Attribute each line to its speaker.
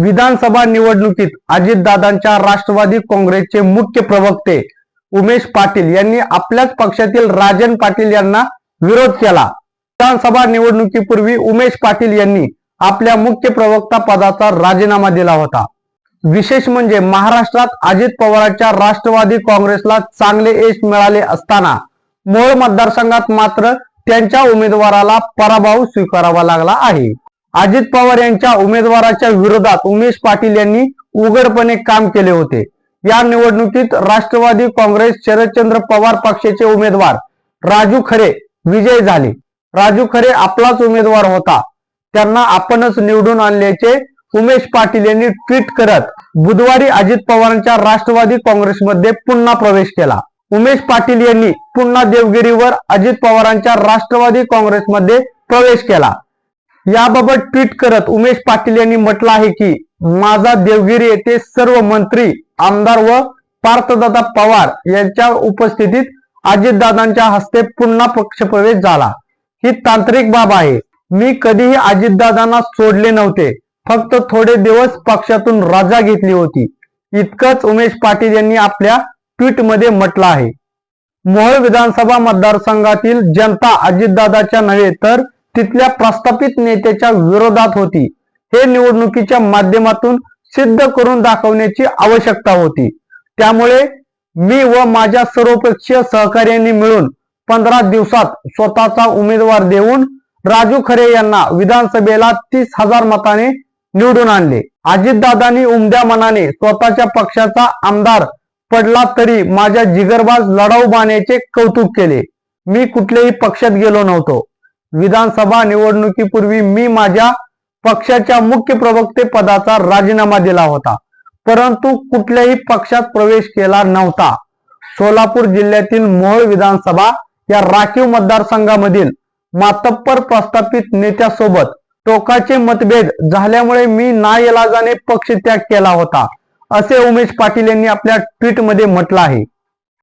Speaker 1: विधानसभा निवडणुकीत अजितदादांच्या राष्ट्रवादी काँग्रेसचे मुख्य प्रवक्ते उमेश पाटील यांनी आपल्याच पक्षातील राजन पाटील यांना विरोध केला. विधानसभा निवडणुकीपूर्वी उमेश पाटील यांनी आपल्या मुख्य प्रवक्ता पदाचा राजीनामा दिला होता. विशेष म्हणजे महाराष्ट्रात अजित पवारांच्या राष्ट्रवादी काँग्रेसला चांगले यश मिळाले असताना मूळ मतदारसंघात मात्र त्यांच्या उमेदवाराला पराभव स्वीकारावा लागला आहे. अजित पवार यांच्या उमेदवाराच्या विरोधात उमेश पाटील यांनी उघडपणे काम केले होते. या निवडणुकीत राष्ट्रवादी काँग्रेस शरदचंद्र पवार पक्षाचे उमेदवार राजू खरे विजय झाले. राजू खरे आपलाच उमेदवार होता. त्यांना आपणच निवडून आणल्याचे उमेश पाटील यांनी ट्विट करत बुधवारी अजित पवारांच्या राष्ट्रवादी काँग्रेसमध्ये पुन्हा प्रवेश केला. उमेश पाटील यांनी पुन्हा देवगिरीवर अजित पवारांच्या राष्ट्रवादी काँग्रेसमध्ये प्रवेश केला. याबाबत ट्विट करत उमेश पाटील यांनी म्हटलं आहे की माझा देवगिरी येथे सर्व मंत्री आमदार व पार्थदादा पवार यांच्या उपस्थितीत अजितदादांच्या हस्ते पुन्हा पक्षप्रवेश झाला. ही तांत्रिक बाब आहे. मी कधीही अजितदादांना सोडले नव्हते. फक्त थोडे दिवस पक्षातून रजा घेतली होती. इतकंच उमेश पाटील यांनी आपल्या ट्विटमध्ये म्हटलं आहे. मोहोळ विधानसभा मतदारसंघातील जनता अजितदादाच्या नव्हे तर तिथल्या प्रस्थापित नेत्याच्या विरोधात होती. हे निवडणुकीच्या माध्यमातून सिद्ध करून दाखवण्याची आवश्यकता होती. त्यामुळे मी व माझ्या सर्वपक्षीय सहकार्यांनी मिळून पंधरा दिवसात स्वतःचा उमेदवार देऊन राजू खरे यांना विधानसभेला तीस हजार मताने निवडून आणले. अजितदादांनी उमद्या मनाने स्वतःच्या पक्षाचा आमदार पडला तरी माझ्या जिगरबाज लढाऊ बाण्याचे कौतुक केले. मी कुठल्याही पक्षात गेलो नव्हतो. विधानसभा निवडणुकीपूर्वी मी माझ्या पक्षाच्या मुख्य प्रवक्ते पदाचा राजीनामा दिला होता. परंतु कुठल्याही पक्षात प्रवेश केला नव्हता. सोलापूर जिल्ह्यातील मोहोळ विधानसभा या राखीव मतदारसंघामधील मातप्पर प्रस्थापित नेत्यासोबत टोकाचे मतभेद झाल्यामुळे मी नाइलाजाने पक्ष त्याग केला होता असे उमेश पाटील यांनी आपल्या ट्विटमध्ये म्हटलं आहे.